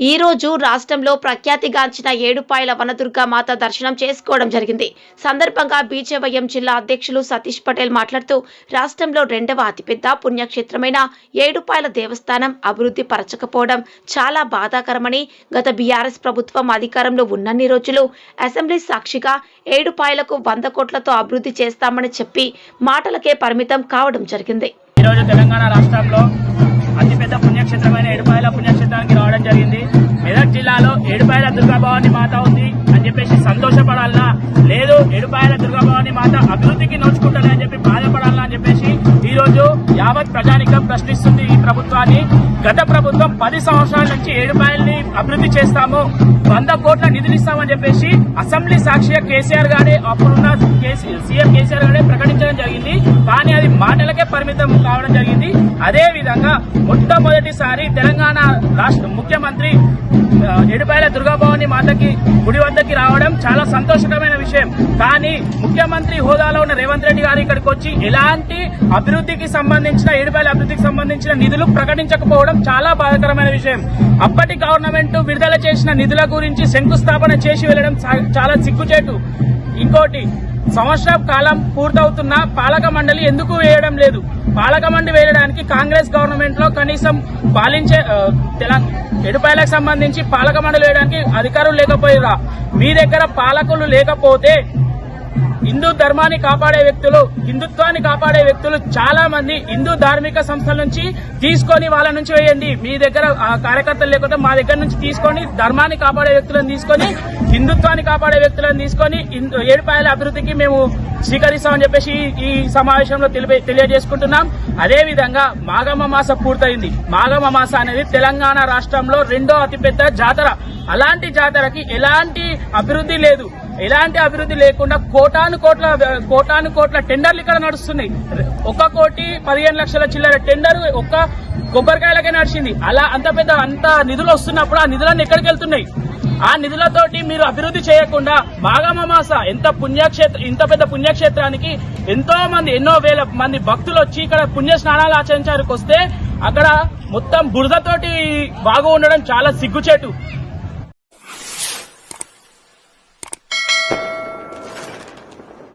ఈ రోజు రాష్ట్రంలో ప్రఖ్యాతిగాంచిన ఏడుపాయల వనదుర్గా మాత దర్శనం చేసుకోవడం జరిగింది. సందర్భంగా బీజేవైఎం జిల్లా అధ్యక్షులు సతీష్ పటేల్ మాట్లాడుతూ రాష్ట్రంలో రెండవ అతిపెద్ద పుణ్యక్షేత్రమైన ఏడుపాయల దేవస్థానం అభివృద్ధి పరచకపోవడం చాలా బాధాకరమని గత బీఆర్ఎస్ ప్రభుత్వం అధికారంలో ఉన్నన్ని రోజులు అసెంబ్లీ సాక్షిగా ఏడుపాయలకు వంద కోట్లతో అభివృద్ధి చేస్తామని చెప్పి మాటలకే పరిమితం కావడం జరిగింది. ఈరోజు తెలంగాణ రాష్ట్రంలో అతిపెద్ద పుణ్యక్షేత్రమైన ఏడుపాయల పుణ్యక్షేత్రానికి జరిగింది. మెదక్ జిల్లాలో ఏడుపాయల దుర్గాభవాని మాత ఉంది అని చెప్పేసి సంతోషపడాలనా? లేదు ఏడుపాయల దుర్గాభవాని మాత అభివృద్ధికి నోచుకుంటుంది అని చెప్పి బాధపడాలనా అని చెప్పేసి ఈ రోజు యావత్ ప్రజానికం ప్రశ్నిస్తుంది ఈ ప్రభుత్వాన్ని. గత ప్రభుత్వం పది సంవత్సరాల నుంచి ఏడుపాయల్ని అభివృద్ధి చేస్తాము. వంద కోట్ల నిధులు ఇస్తామని చెప్పేసి అసెంబ్లీ సాక్షిగా కేసీఆర్ గారే అప్పుడున్న సీఎం కేసీఆర్ గారే ప్రకటించడం జరిగింది. కానీ అది మాటలకే పరిమితం కావడం జరిగింది. అదే విధంగా మొట్టమొదటిసారి తెలంగాణ రాష్ట్ర ముఖ్యమంత్రి ఎడిపాయల దుర్గాభవాని మాతకి గుడి వద్దకి రావడం చాలా సంతోషకరమైన విషయం. కానీ ముఖ్యమంత్రి హోదాలో ఉన్న రేవంత్ రెడ్డి గారు ఇక్కడికి వచ్చి ఎలాంటి అభివృద్ధికి సంబంధించిన ఏడుపాయల అభివృద్ధికి సంబంధించిన నిధులు ప్రకటించకపోవడం చాలా బాధాకరమైన విషయం. అప్పటి గవర్నమెంట్ విడుదల చేసిన నిధుల గురించి శంకుస్థాపన చేసి వెళ్ళడం చాలా సిగ్గుచేటు. ఇంకోటి సంవత్సరం కాలం పూర్తవుతున్న పాలక మండలి ఎందుకు వేయడం లేదు? పాలక మండలి వేయడానికి కాంగ్రెస్ గవర్నమెంట్లో కనీసం పాలించే ఎడుపాయలకు సంబంధించి పాలక మండలి వేయడానికి అధికారులు లేకపోయారా మీ దగ్గర పాలకులు లేకపోతే హిందూ ధర్మాన్ని కాపాడే వ్యక్తులు హిందుత్వాన్ని కాపాడే వ్యక్తులు చాలా మంది హిందూ ధార్మిక సంస్థల నుంచి తీసుకొని వాళ్ళ నుంచి వేయండి. మీ దగ్గర కార్యకర్తలు లేకపోతే మా దగ్గర నుంచి తీసుకొని ధర్మాన్ని కాపాడే వ్యక్తులను తీసుకొని హిందుత్వాన్ని కాపాడే వ్యక్తులను తీసుకొని ఏడుపాయల అభివృద్ధికి మేము స్వీకరిస్తామని చెప్పేసి ఈ- సమావేశంలో తెలిపే తెలియజేసుకుంటున్నాం. అదేవిధంగా మాగమ మాస పూర్తయింది. మాగమ మాస అనేది తెలంగాణ రాష్ట్రంలో రెండో అతిపెద్ద జాతర. అలాంటి జాతరకి ఎలాంటి అభివృద్ధి లేదు. ఎలాంటి అభివృద్ధి లేకుండా కోటాను కోట్ల కోటాను కోట్ల టెండర్లు ఇక్కడ నడుస్తున్నాయి. ఒక కోటి పదిహేను లక్షల చిల్లర టెండర్ ఒక్క కొబ్బరికాయలకే నడిచింది. అలా అంత పెద్ద అంత నిధులు వస్తున్నప్పుడు ఆ నిధులన్నీ ఎక్కడికి వెళ్తున్నాయి? ఆ నిధులతోటి మీరు అభివృద్ధి చేయకుండా మాఘమామాస ఎంత పుణ్యక్షేత్ర ఇంత పెద్ద పుణ్యక్షేత్రానికి ఎంతో మంది ఎన్నో వేల మంది భక్తులు వచ్చి ఇక్కడ పుణ్య స్నానాలు ఆచరించడానికి వస్తే అక్కడ మొత్తం బురదతోటి బాగు ఉండడం చాలా సిగ్గుచేటు.